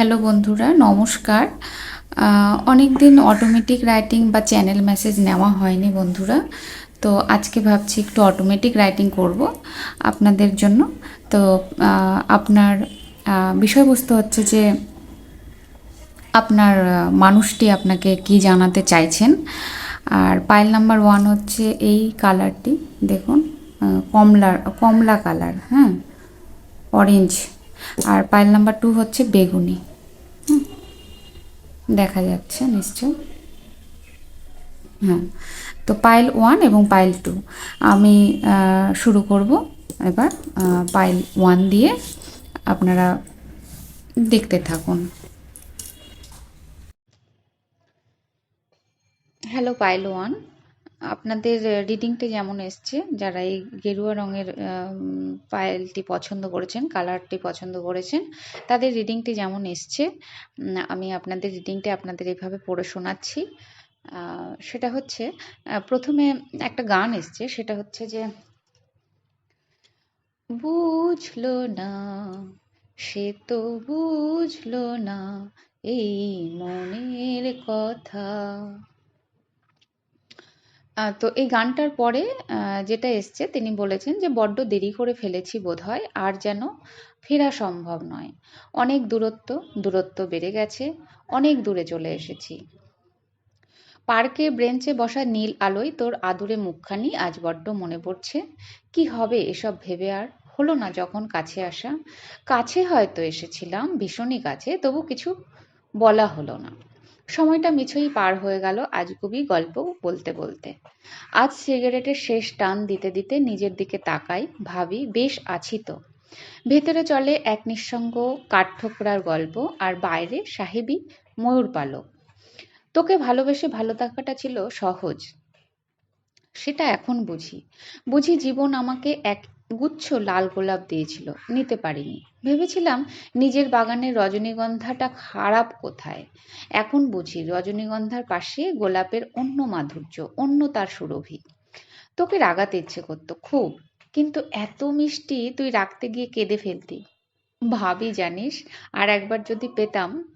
Hello বন্ধুরা, নমস্কার। অনেক দিন অটোমেটিক রাইটিং বা চ্যানেল মেসেজ নেওয়া হয়নি বন্ধুরা, তো আজকে ভাবছি একটু অটোমেটিক রাইটিং করব আপনাদের জন্য। তো আপনার বিষয়বস্তু হচ্ছে যে, আপনার মানুষটি আপনাকে কি জানাতে চাইছেন। আর পাইল নাম্বার ওয়ান হচ্ছে এই কালারটি দেখুন কমলার, কমলা কালার হ্যাঁ অরেঞ্জ আর পাইল নাম্বার টু হচ্ছে বেগুনি। দেখা যাচ্ছে নিশ্চয় হ্যাঁ তো পাইল ওয়ান এবং পাইল টু আমি শুরু করব। এবার পাইল ওয়ান দিয়ে আপনারা দেখতে থাকুন। হ্যালো পাইল ওয়ান আপনাদের রিডিংটি যেমন এসছে, যারা এই গেরুয়া রঙের পায়েলটি পছন্দ করেছেন কালারটি পছন্দ করেছেন, তাদের রিডিংটি যেমন এসছে আমি আপনাদের রিডিংটি আপনাদের এভাবে পড়ে শোনাচ্ছি। সেটা হচ্ছে প্রথমে একটা গান এসছে, সেটা হচ্ছে যে, বুঝলো না, সে তো বুঝলো না, এই মনের কথা। তো এই গানটার পরে যেটা এসছে, তিনি বলেছেন যে, বড্ড দেরি করে ফেলেছি বোধহয়, আর যেন ফেরা সম্ভব নয়। অনেক দূরত্ব দূরত্ব বেড়ে গেছে, অনেক দূরে চলে এসেছি। পার্কে, ব্রেঞ্চে বসা নীল আলোয় তোর আদুরে মুখখানি আজ বড্ড মনে পড়ছে। কি হবে এসব ভেবে আর? হলো না যখন কাছে আসা। কাছে হয়তো এসেছিলাম, ভীষণই কাছে, তবু কিছু বলা হলো না। সময়টা মিছই পার হয়ে গেল আজগুবি গল্প বলতে বলতে। আজ সিগারেটের শেষ টান দিতে দিতে নিজের দিকে তাকাই, ভাবি, বেশ, আছি তো। ভেতরে চলে এক নিঃসঙ্গ কাঠঠোকরার গল্প আর বাইরে সাহেবী ময়ূর পালক। তোকে ভালোবেসে ভালো থাকাটা ছিল সহজ। সেটা এখন বুঝি। বুঝি জীবন আমাকে এক গুচ্ছ লাল গোলাপ দিয়েছিল, নিতে পারিনি। ভেবেছিলাম নিজের বাগানের রজনীগন্ধাটা খারাপ কোথায়। এখন বুঝি রজনীগন্ধার পাশে গোলাপের অন্য মাধুর্য, অন্য তার সুরভি। তোকে রাগাতে ইচ্ছে করতো, খুব। কিন্তু এত মিষ্টি তুই রাখতে গিয়ে কেঁদে ফেলতি। ভাবি জানিস, আর একবার যদি পেতাম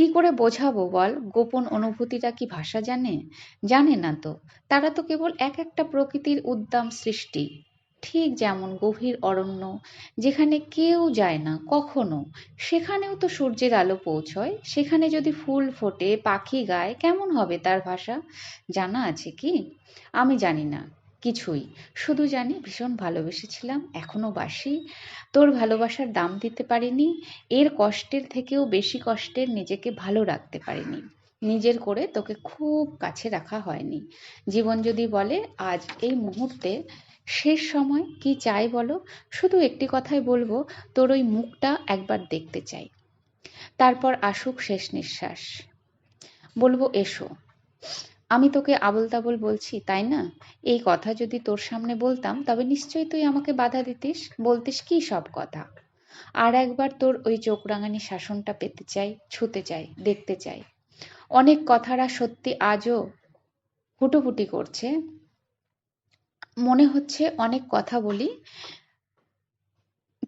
কি করে বোঝাবো বল? গোপন অনুভূতিটা কি ভাষা জানে? জানে না তো। তারা তো কেবল এক একটা প্রকৃতির উদ্দাম সৃষ্টি। ঠিক যেমন গভীর অরণ্য, যেখানে কেউ যায় না, কখনো। সেখানেও তো সূর্যের আলো পৌঁছয়। সেখানে যদি ফুল ফোটে, পাখি গায়, কেমন হবে তার ভাষা? জানা আছে কি? আমি জানি না। কিছুই। শুধু জানি ভীষণ ভালোবেসেছিলাম, এখনও বাসি। তোর ভালোবাসার দাম দিতে পারিনি, এর কষ্টের থেকেও বেশি কষ্টের নিজেকে ভালো রাখতে পারিনি। নিজের করে তোকে খুব কাছে রাখা হয়নি। জীবন যদি বলে, আজ এই মুহূর্তে শেষ সময়, কি চাই বলো? শুধু একটি কথাই বলব, তোর ওই মুখটা একবার দেখতে চাই। তারপর আসুক শেষ নিঃশ্বাস। বলব, এসো। আমি তোকে আবল তাবল বলছি, তাই না? এই কথা যদি তোর সামনে বলতাম, তবে নিশ্চয়ই তুই আমাকে বাধা দিতিস, বলতিস কি সব কথা? আর একবার তোর ওই চোখ রাঙানি শাসনটা পেতে চাই, ছুতে চাই, দেখতে চাই। অনেক কথারা সত্যি আজও ফুটোফুটি করছে। মনে হচ্ছে অনেক কথা বলি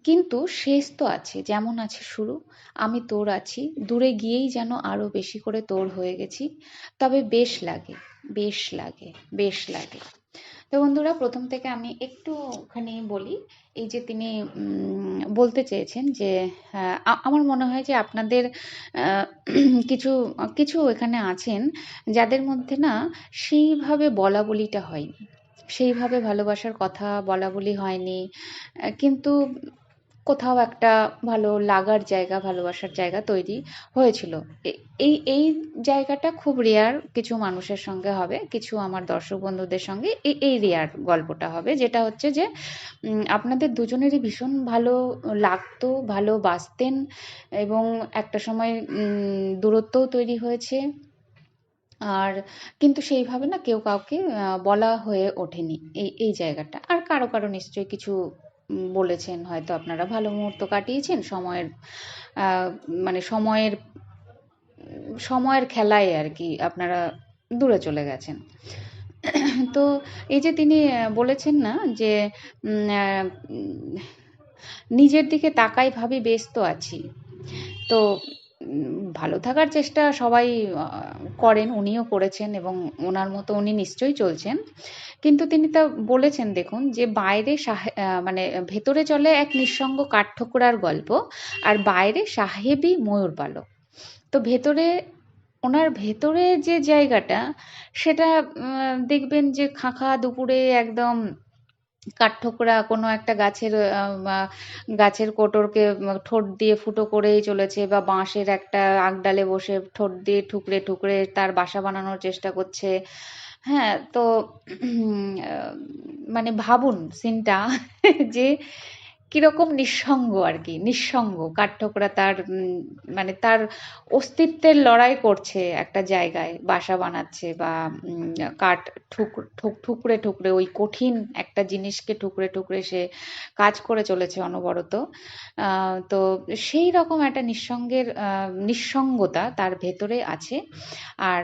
কিন্তু শেষ তো আছে, যেমন আছে শুরু। আমি তোর আছি, দূরে গিয়েই যেন আরও বেশি করে তোর হয়ে গেছি। তবে বেশ লাগে বেশ লাগে বেশ লাগে। তো বন্ধুরা, প্রথম থেকে আমি একটু একটুখানি বলি, এই যে তিনি বলতে চেয়েছেন যে আমার মনে হয় যে আপনাদের কিছু কিছু এখানে আছেন যাদের মধ্যে না সেইভাবে বলা বলিটা হয়নি। সেইভাবে ভালোবাসার কথা বলা বলি হয়নি। কিন্তু কোথাও একটা ভালো লাগার জায়গা, ভালোবাসার জায়গা তৈরি হয়েছিল। এই এই জায়গাটা খুব রেয়ার কিছু মানুষের সঙ্গে হবে, কিছু আমার দর্শক বন্ধুদের সঙ্গে এই এই রেয়ার গল্পটা হবে, যেটা হচ্ছে যে আপনাদের দুজনেরই ভীষণ ভালো লাগতো ভালো বাসতেন এবং একটা সময় দূরত্বও তৈরি হয়েছে। আর কিন্তু সেইভাবে না কেউ কাউকে বলা হয়ে ওঠেনি এই এই জায়গাটা। আর কারও কারও নিশ্চয়ই কিছু বলেছেন, হয়তো আপনারা ভালো মুহূর্ত কাটিয়েছেন, সময়ের মানে সময়ের সময়ের খেলায় আর কি আপনারা দূরে চলে গেছেন। তো এই যে তিনি বলেছেন না যে নিজের দিকে তাকাই ভাবি ব্যস্ত আছি। তো ভালো থাকার চেষ্টা সবাই করেন, উনিও করেছেন এবং ওনার মতো উনি নিশ্চয়ই চলছেন। কিন্তু তিনি তা বলেছেন, দেখুন, যে বাইরে মানে ভেতরে চলে এক নিঃসঙ্গ কাঠঠোকরার গল্প আর বাইরে সাহেবী ময়ূর পালক তো ভেতরে, ওনার ভেতরে যে জায়গাটা, সেটা দেখবেন যে খাঁখা দুপুরে একদম কাঠঠোকরা কোনো একটা গাছের গাছের কোটরকে ঠোঁট দিয়ে ফুটো করেই চলেছে বা বাঁশের একটা আগডালে বসে ঠোঁট দিয়ে ঠুকরে ঠুকরে তার বাসা বানানোর চেষ্টা করছে। হ্যাঁ তো মানে ভাবুন সিনটা যে কীরকম নিঃসঙ্গ আর কি নিঃসঙ্গ। কাঠঠোকরা তার মানে তার অস্তিত্বের লড়াই করছে একটা জায়গায়, বাসা বানাচ্ছে বা কাঠ ঠুক ঠুক, ঠুকরে ঠুকরে, ওই কঠিন একটা জিনিসকে ঠুকরে ঠুকরে সে কাজ করে চলেছে অনবরত। তো সেই রকম একটা নিঃসঙ্গের নিঃসঙ্গতা তার ভেতরে আছে। আর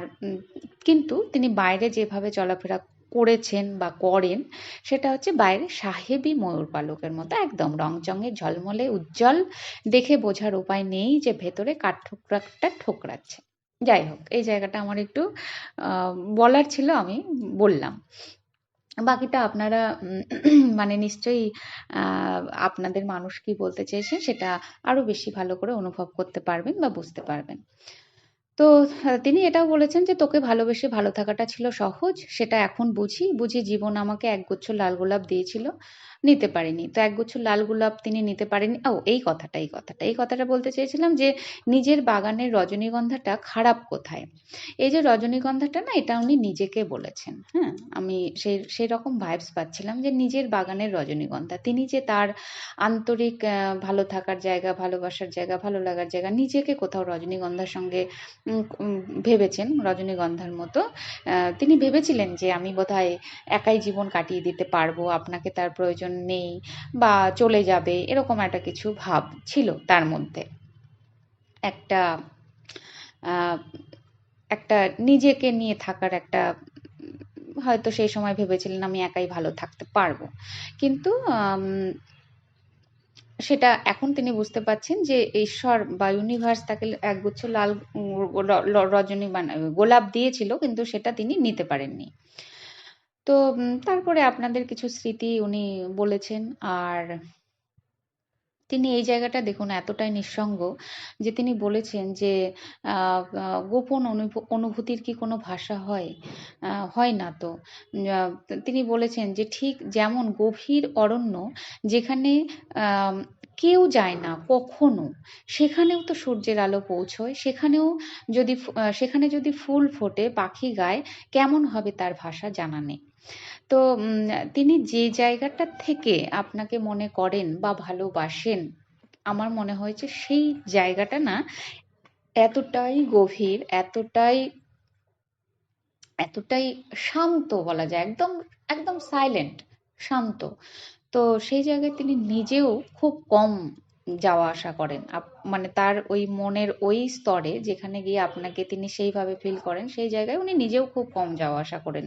কিন্তু তিনি বাইরে যেভাবে চলাফেরা করেছেন বা করেন, সেটা হচ্ছে বাইরে সাহেবী ময়ূর পালকের মতো একদম রংচঙে, ঝলমলে, উজ্জ্বল। দেখে বোঝার উপায় নেই যে ভেতরে কাঠঠোকরাটা ঠোকরাচ্ছে। যাই হোক, এই জায়গাটা আমার একটু বলার ছিল আমি বললাম। বাকিটা আপনারা মানে নিশ্চয়ই আপনাদের মানুষ কি বলতে চেয়েছে সেটা আরও বেশি ভালো করে অনুভব করতে পারবেন বা বুঝতে পারবেন। তো তিনি এটাও বলেছেন যে, তোকে ভালোবেসে ভালো থাকাটা ছিল সহজ, সেটা এখন বুঝি। বুঝি জীবন আমাকে একগুচ্ছ লাল গোলাপ দিয়েছিল। নিতে পারেনি। তো একগুচ্ছ লাল গোলাপ তিনি নিতে পারেনি ও, এই কথাটা এই কথাটা। এই কথাটা বলতে চেয়েছিলাম যে, নিজের বাগানের রজনীগন্ধাটা খারাপ কোথায়? এই যে রজনীগন্ধাটা না, এটা উনি নিজেকে বলেছেন। হ্যাঁ আমি সেই সেই রকম ভাইবস পাচ্ছিলাম যে, নিজের বাগানের রজনীগন্ধা। তিনি যে তার আন্তরিক ভালো থাকার জায়গা, ভালোবাসার জায়গা, ভালো লাগার জায়গা, নিজেকে কোথাও রজনীগন্ধার সঙ্গে ভেবেছেন, রজনীগন্ধার মতো তিনি ভেবেছিলেন যে, আমি বোধহয় একাই জীবন কাটিয়ে দিতে পারব, আপনাকে তার প্রয়োজন নেই বা চলে যাবে, এরকম একটা কিছু ভাব ছিল তার মধ্যে। একটা একটা নিজেকে নিয়ে থাকার একটা, হয়তো সেই সময় ভেবেছিলেন আমি একাই ভালো থাকতে পারব। কিন্তু সেটা এখন তিনি বুঝতে পারছেন যে ঈশ্বর বা ইউনিভার্স তাকে একগুচ্ছ লাল রজনী গোলাপ দিয়েছিল, কিন্তু সেটা তিনি নিতে পারেননি। তো তারপরে আপনাদের কিছু স্মৃতি উনি বলেছেন। আর তিনি এই জায়গাটা দেখুন এতটাই নিঃসঙ্গ যে তিনি বলেছেন যে আহ, গোপন অনুভ- অনুভূতির কি কোনো ভাষা হয়? আহ, হয় না তো। তিনি বলেছেন যে ঠিক যেমন গভীর অরণ্য যেখানে কেউ যায় না কখনো সেখানেও তো সূর্যের আলো পৌঁছয় সেখানেও যদি সেখানে যদি ফুল ফোটে পাখি গায় কেমন হবে তার ভাষা জানা নেই। তো তিনি যে জায়গাটা থেকে আপনাকে মনে করেন বা ভালোবাসেন, আমার মনে হয়েছে সেই জায়গাটা না এতটাই গভীর, এতটাই এতটাই শান্ত বলা যায়, একদম একদম সাইলেন্ট শান্ত। তো সেই জায়গায় তিনি নিজেও খুব কম যাওয়া আসা করেন। মানে তার ওই মনের ওই স্তরে যেখানে গিয়ে আপনাকে তিনি সেইভাবে ফিল করেন, সেই জায়গায় উনি নিজেও খুব কম যাওয়া আসা করেন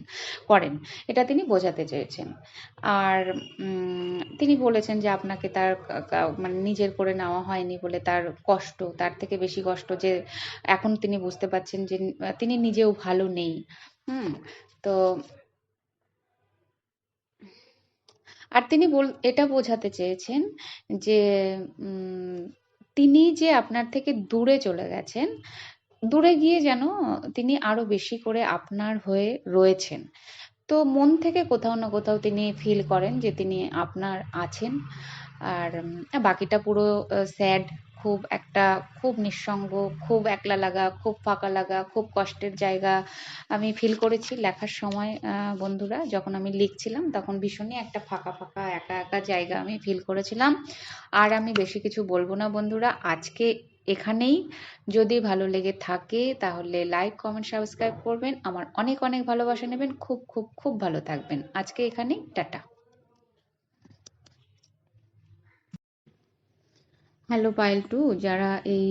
করেন। এটা তিনি বোঝাতে চেয়েছেন। আর তিনি বলেছেন যে আপনাকে তার মানে নিজের করে নেওয়া হয়নি বলে তার কষ্ট, তার থেকে বেশি কষ্ট যে এখন তিনি বুঝতে পারছেন যে তিনি নিজেও ভালো নেই। হুম, তো আর তিনি এটা বোঝাতে চেয়েছেন যে তিনি যে আপনার থেকে দূরে চলে গেছেন, দূরে গিয়ে যেন তিনি আরও বেশি করে আপনার হয়ে রয়েছেন। তো মন থেকে কোথাও না কোথাও তিনি ফিল করেন যে তিনি আপনার আছেন। আর বাকিটা পুরো স্যাড খুব একটা, খুব নিঃসঙ্গ, খুব একলা লাগা, খুব ফাঁকা লাগা, খুব কষ্টের জায়গা আমি ফিল করেছি লেখার সময় বন্ধুরা। যখন আমি লিখছিলাম তখন ভীষণই একটা ফাঁকা ফাঁকা, একা একা জায়গা আমি ফিল করেছিলাম। আর আমি বেশি কিছু বলব না বন্ধুরা। আজকে এখানেই। যদি ভালো লেগে থাকে তাহলে লাইক কমেন্ট সাবস্ক্রাইব করবেন। আমার অনেক অনেক ভালোবাসা নেবেন। খুব খুব খুব ভালো থাকবেন। আজকে এখানেই, টাটা। হ্যালো পায়েল টু যারা এই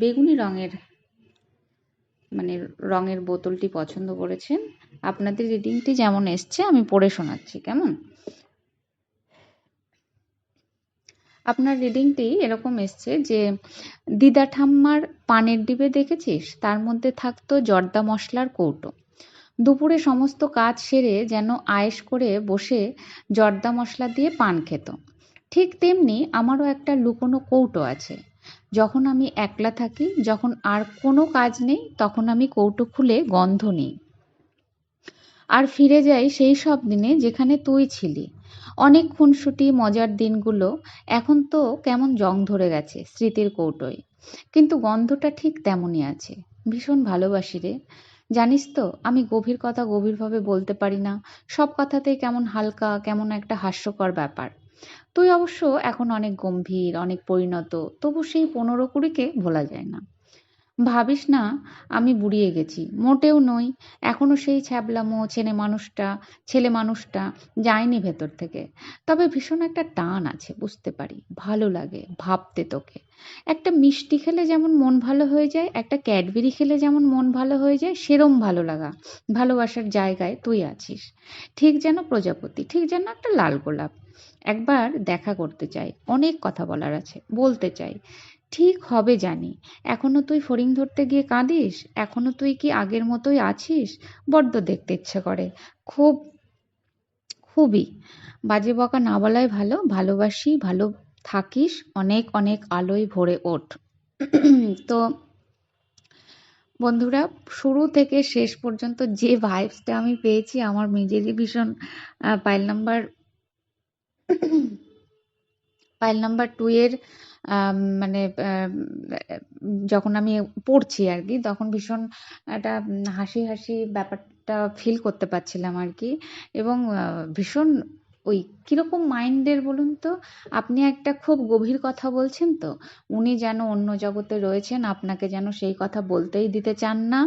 বেগুনি রঙের মানে রঙের বোতলটি পছন্দ করেছেন, আপনাদের রিডিংটি যেমন এসছে, আমি পড়ে শোনাচ্ছি, কেমন? আপনার রিডিংটি এরকম এসছে যে, দিদা ঠাম্মার পানের ডিবে দেখেছিস? তার মধ্যে থাকতো জর্দা মশলার কৌটো। দুপুরে সমস্ত কাজ সেরে যেন আয়েশ করে বসে জর্দা মশলা দিয়ে পান খেত। ঠিক তেমনি আমারও একটা লুকোনো কৌটো আছে। যখন আমি একলা থাকি, যখন আর কোনো কাজ নেই, তখন আমি কৌটো খুলে গন্ধ নিই। আর ফিরে যাই সেই সব দিনে যেখানে তুই ছিলি। অনেক খুনসুটি, মজার দিনগুলো, এখন তো কেমন জং ধরে গেছে স্মৃতির কৌটোয়। কিন্তু গন্ধটা ঠিক তেমনই আছে। ভীষণ ভালোবাসি রে। জানিস তো, আমি গভীর কথা গভীরভাবে বলতে পারি না। সব কথাতেই কেমন হালকা, কেমন একটা হাস্যকর ব্যাপার। তুই অবশ্য এখন অনেক গম্ভীর, অনেক পরিণত, তবু সেই পনেরো কুড়িকে ভোলা যায় না। ভাবিস না, আমি বুড়িয়ে গেছি। মোটেও নই, এখনও সেই ছ্যাবলামো, ছেলে মানুষটা ছেলে মানুষটা যায়নি ভেতর থেকে। তবে ভীষণ একটা টান আছে, বুঝতে পারি। ভালো লাগে, ভাবতে তোকে। একটা মিষ্টি খেলে যেমন মন ভালো হয়ে যায়, একটা ক্যাডবেরি খেলে যেমন মন ভালো হয়ে যায়, সেরম ভালো লাগা। ভালোবাসার জায়গায় তুই আছিস। ঠিক যেন প্রজাপতি, ঠিক যেন একটা লাল গোলাপ। একবার দেখা করতে চাই, অনেক কথা বলার আছে, বলতে চাই। ঠিক হবে জানি। এখনও তুই ফড়িং ধরতে গিয়ে কাঁদিস? এখনও তুই কি আগের মতোই আছিস? বড্ড দেখতে ইচ্ছে করে। খুব, খুবই। বাজে বকা না বলাই ভালো। ভালোবাসি, ভালো থাকিস। অনেক অনেক আলোয় ভরে ওঠ। তো বন্ধুরা, শুরু থেকে শেষ পর্যন্ত যে ভাইবসটা আমি পেয়েছি, আমার নিজেরই ভীষণ pile number pile number two এর মানে যখন আমি পড়ছি আর কি, তখন ভীষণ একটা হাসি হাসি ব্যাপারটা ফিল করতে পারছিলাম আর কি। এবং ভীষণ ওই কীরকম মাইন্ডের বলুন তো, আপনি একটা খুব গভীর কথা বলছেন তো, উনি যেন অন্য জগতে রয়েছেন, আপনাকে যেন সেই কথা বলতেই দিতে চান না,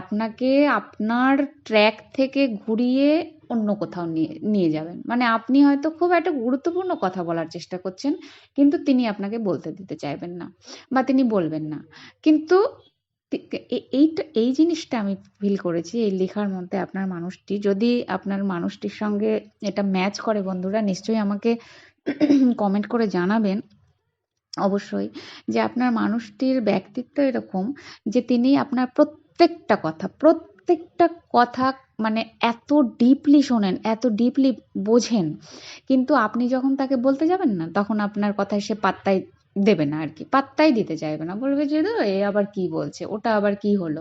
আপনাকে আপনার ট্র্যাক থেকে ঘুরিয়ে অন্য কোথাও নিয়ে নিয়ে যাবেন। মানে আপনি হয়তো খুব একটা গুরুত্বপূর্ণ কথা বলার চেষ্টা করছেন, কিন্তু তিনি আপনাকে বলতে দিতে চাইবেন না বা তিনি বলবেন না। কিন্তু এইটা, এই জিনিসটা আমি ফিল করেছি, এই লেখার মধ্যে আপনার মানুষটি, যদি আপনার মানুষটির সঙ্গে এটা ম্যাচ করে বন্ধুরা, নিশ্চয়ই আমাকে কমেন্ট করে জানাবেন অবশ্যই যে আপনার মানুষটির ব্যক্তিত্ব এরকম যে তিনি আপনার প্রত্যেকটা কথা প্রত্যেকটা কথা মানে এত ডিপলি শোনেন, এত ডিপলি বোঝেন, কিন্তু আপনি যখন তাকে বলতে যাবেন না, তখন আপনার কথায় সে পাত্তাই দেবে না আর কি, পাত্তাই দিতে চাইবে না। বলবে যে এ আবার কি বলছে? ওটা আবার কি হলো?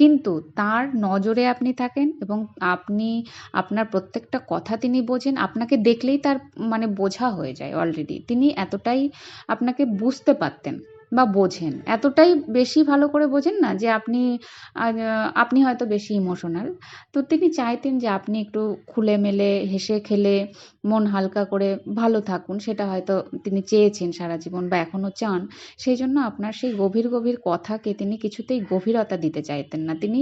কিন্তু তার নজরে আপনি থাকেন এবং আপনি, আপনার প্রত্যেকটা কথা তিনি বোঝেন, আপনাকে দেখলেই তার মানে বোঝা হয়ে যায় অলরেডি তিনি এতটাই আপনাকে বুঝতে পারতেন। বা বোঝেন। এতটাই বেশি ভালো করে বোঝেন না যে আপনি আপনি হয়তো বেশি ইমোশনাল তো তিনি চাইতেন যে আপনি একটু খুলে মেলে, হেসে খেলে, মন হালকা করে ভালো থাকুন। সেটা হয়তো তিনি চেয়েছেন সারা জীবন বা এখনও চান। সেই জন্য আপনার সেই গভীর গভীর কথাকে তিনি কিছুতেই গভীরতা দিতে চাইতেন না। তিনি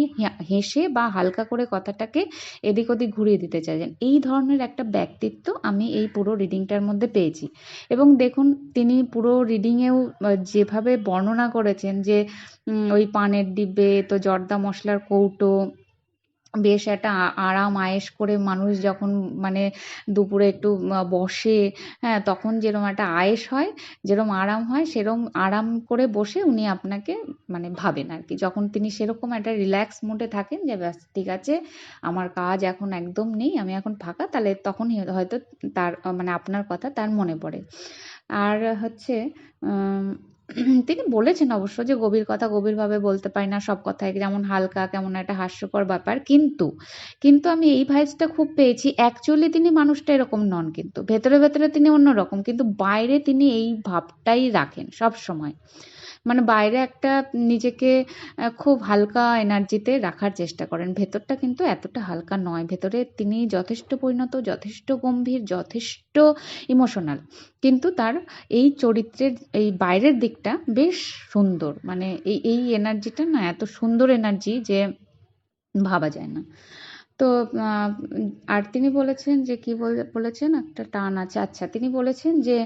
হেসে বা হালকা করে কথাটাকে এদিক ওদিক ঘুরিয়ে দিতে চাইছেন এই ধরনের একটা ব্যক্তিত্ব আমি এই পুরো রিডিংটার মধ্যে পেয়েছি। এবং দেখুন, তিনি পুরো রিডিংয়েও যেভাবে যেভাবে বর্ণনা করেছেন যে ওই পানের ডিব্বে, তো জর্দা মশলার কৌটো, বেশ একটা আরাম আয়েস করে মানুষ যখন মানে দুপুরে একটু বসে হ্যাঁ তখন যেরকম একটা আয়েস হয় যেরকম আরাম হয় সেরকম আরাম করে বসে উনি আপনাকে মানে ভাবেন আর কি যখন তিনি সেরকম একটা রিল্যাক্স মুডে থাকেন যে, ব্যাস, ঠিক আছে, আমার কাজ এখন একদম নেই, আমি এখন ফাঁকা, তাহলে তখনই হয়তো তার মানে আপনার কথা তার মনে পড়ে। আর হচ্ছে তিনি বলেছেন অবশ্য যে গভীর কথা গভীরভাবে বলতে পারি না, সব কথায় যেমন হালকা, কেমন একটা হাস্যকর ব্যাপার। কিন্তু কিন্তু আমি এই ভাইসটা খুব পেয়েছি। অ্যাকচুয়ালি তিনি মানুষটা এরকম নন কিন্তু। ভেতরে ভেতরে তিনি অন্যরকম। কিন্তু বাইরে তিনি এই ভাবটাই রাখেন সব সময়। মানে বাইরে একটা নিজেকে খুব হালকা এনার্জিতে রাখার চেষ্টা করেন। ভেতরটা কিন্তু এতটা হালকা নয়। ভেতরে তিনি যথেষ্ট পরিণত, যথেষ্ট গম্ভীর, যথেষ্ট ইমোশনাল কিন্তু তার এই চরিত্রের, এই বাইরের দিকটা বেশ সুন্দর। মানে এই এই এনার্জিটা না এত সুন্দর এনার্জি যে ভাবা যায় না। তো আর তিনি বলেছেন যে কি বলেছেন? একটা টান আছে। আচ্ছা তিনি বলেছেন যে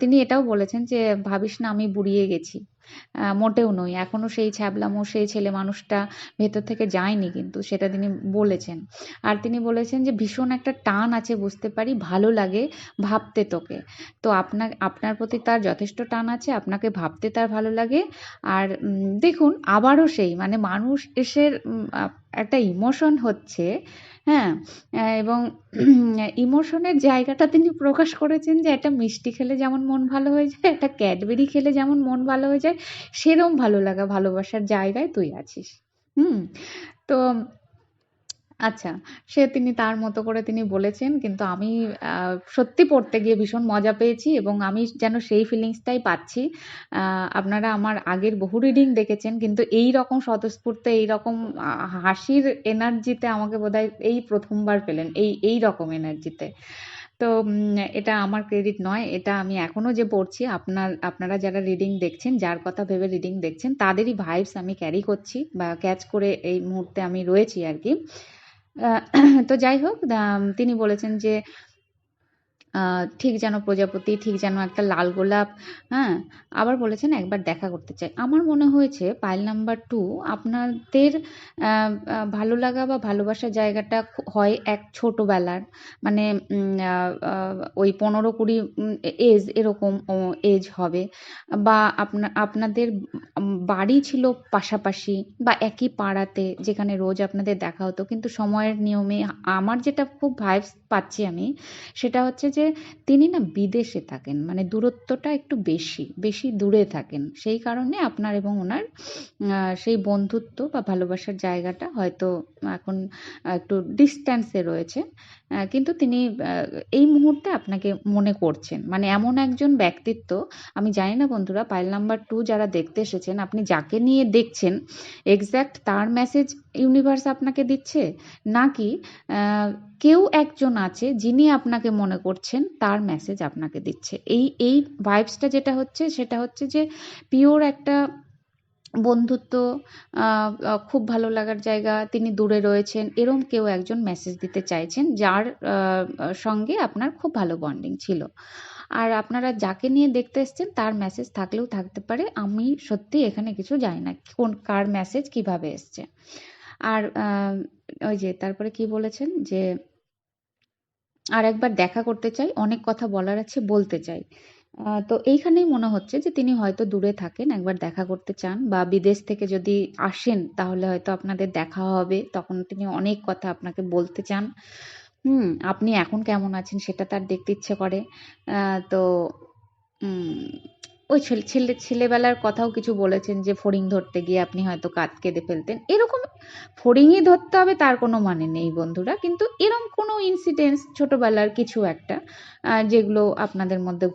তিনি এটাও বলেছেন যে, ভাবিস না, আমি বুড়িয়ে গেছি। মোটেও নই। এখনও সেই ছ্যাবলামো সেই ছেলে মানুষটা ভেতর থেকে যায়নি কিন্তু সেটা তিনি বলেছেন। আর তিনি বলেছেন যে ভীষণ একটা টান আছে বুঝতে পারি ভালো লাগে ভাবতে তোকে। তো আপনার আপনার প্রতি তার যথেষ্ট টান আছে আপনাকে ভাবতে তার ভালো লাগে। আর দেখুন আবারও সেই মানে মানুষ এসে উম, একটা ইমোশন হচ্ছে হ্যাঁ এবং ইমোশনের জায়গাটা তিনি প্রকাশ করেছেন যে একটা মিষ্টি খেলে যেমন মন ভালো হয়ে যায়, একটা ক্যাডবেরি খেলে যেমন মন ভালো হয়ে যায়, সেরম ভালো লাগা ভালোবাসার জায়গায় তুই আছিস। হুম, তো আচ্ছা সে তিনি তার মতো করে তিনি বলেছেন কিন্তু আমি সত্যি পড়তে গিয়ে ভীষণ মজা পেয়েছি এবং আমি যেন সেই ফিলিংসটাই পাচ্ছি। আহ, আপনারা আমার আগের বহু রিডিং দেখেছেন কিন্তু এই রকম স্বতঃস্ফূর্ত এই রকম হাসির এনার্জিতে আমাকে বোধহয় এই প্রথমবার পেলেন এই এই রকম এনার্জিতে তো এটা আমার ক্রেডিট নয় এটা আমি এখনও যে পড়ছি আপনার আপনারা যারা রিডিং দেখছেন যার কথা ভেবে রিডিং দেখছেন তাদেরই ভাইবস আমি ক্যারি করছি বা ক্যাচ করে এই মুহূর্তে আমি রয়েছি আর কি। তো যাই হোক তিনি বলেছেন যে ঠিক যেন প্রজাপতি, ঠিক যেন একটা লাল গোলাপ হ্যাঁ? আবার বলেছেন একবার দেখা করতে চাই। আমার মনে হয়েছে পাইল নাম্বার টু আপনাদের ভালো লাগা বা ভালোবাসার জায়গাটা হয় এক ছোটবেলার। মানে ওই পনেরো কুড়ি এজ এরকম এজ হবে। বা আপনা, আপনাদের বাড়ি ছিল পাশাপাশি বা একই পাড়াতে যেখানে রোজ আপনাদের দেখা হতো। কিন্তু সময়ের নিয়মে আমার যেটা খুব ভাইবস পাচ্ছি আমি, সেটা হচ্ছে যে তিনি না বিদেশে থাকেন মানে দূরত্বটা একটু বেশি বেশি দূরে থাকেন। সেই কারণে আপনার এবং ওনার সেই বন্ধুত্ব বা ভালোবাসার জায়গাটা হয়তো এখন একটু ডিস্ট্যান্সে রয়েছে। কিন্তু তিনি এই মুহূর্তে আপনাকে মনে করছেন। মানে এমন একজন ব্যক্তিত্ব, আমি জানি না বন্ধুরা পাইল নাম্বার টু যারা দেখতে এসেছেন, আপনি যাকে নিয়ে দেখছেন এক্স্যাক্ট তার মেসেজ ইউনিভার্স আপনাকে দিচ্ছে, নাকি কেউ একজন আছে যিনি আপনাকে মনে করছেন তার মেসেজ আপনাকে দিচ্ছে। এই এই ভাইবসটা যেটা হচ্ছে, সেটা হচ্ছে যে পিওর একটা বন্ধুত্ব খুব ভালো লাগার জায়গা, তিনি দূরে রয়েছেন, এরম কেউ একজন মেসেজ দিতে চাইছেন, যার সঙ্গে আপনার খুব ভালো বন্ডিং ছিল। আর আপনারা যাকে নিয়ে দেখতে এসছেন, তার মেসেজ থাকলেও থাকতে পারে, আমি সত্যি এখানে কিছু জানি না, কোন, কার মেসেজ কীভাবে এসছে। আর ওই যে তারপরে কি বলেছেন যে, আর একবার দেখা করতে চাই, অনেক কথা বলার আছে, বলতে চাই। তো এইখানেই মনে হচ্ছে যে তিনি হয়তো দূরে থাকেন, একবার দেখা করতে চান বা বিদেশ থেকে যদি আসেন তাহলে হয়তো আপনাদের দেখা হবে, তখন তিনি অনেক কথা আপনাকে বলতে চান। হুম, আপনি এখন কেমন আছেন সেটা তার দেখতে ইচ্ছে করে। তো ওই ছেলে ছেলে ছেলেবেলার কথাও কিছু বলেছেন যে ফড়িং ধরতে গিয়ে আপনি হয়তো কাত কেঁদে ফেলতেন। এরকম ফড়িংই ধরতে হবে তার কোনো মানে নেই বন্ধুরা। কিন্তু এরকম কোনো ইনসিডেন্টস ছোটবেলার কিছু একটা যেগুলো আপনাদের মধ্যে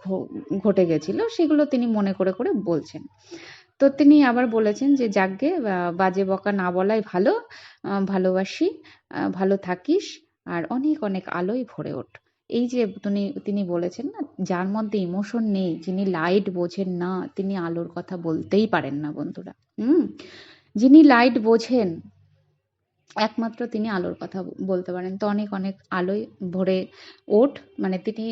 ঘটে গেছিল সেগুলো তিনি মনে করে করে বলছেন। তো তিনি আবার বলেছেন যে আহ, বাজে বকা না বলাই ভালো ভালোবাসি ভালো থাকিস আর অনেক অনেক আলোয় ভরে ওঠ। এই যে তিনি তিনি বলেছেন না, যার মধ্যে ইমোশন নেই, যিনি লাইট বোঝেন না, তিনি আলোর কথা বলতেই পারেন না বন্ধুরা। হুম? যিনি লাইট বোঝেন, একমাত্র তিনি আলোর কথা বলতে পারেন। তো অনেক অনেক আলোয় ভরে ওঠ মানে তিনি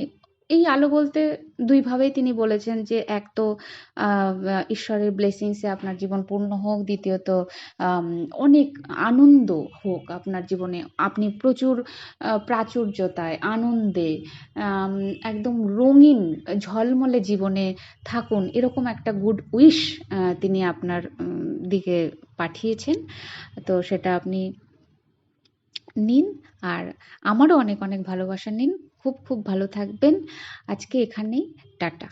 এই আলো বলতে দুইভাবেই তিনি বলেছেন যে, এক তো ঈশ্বরের ব্লেসিংসে আপনার জীবন পূর্ণ হোক, দ্বিতীয়ত অনেক আনন্দ হোক আপনার জীবনে। আপনি প্রচুর প্রাচুর্যতায়, আনন্দে একদম রঙিন, ঝলমলে জীবনে থাকুন, এরকম একটা গুড উইশ তিনি আপনার দিকে পাঠিয়েছেন। তো সেটা আপনি নিন, আর আমারও অনেক অনেক ভালোবাসা নিন। খুব খুব ভালো থাকবেন। আজকে এখানেই টাটা।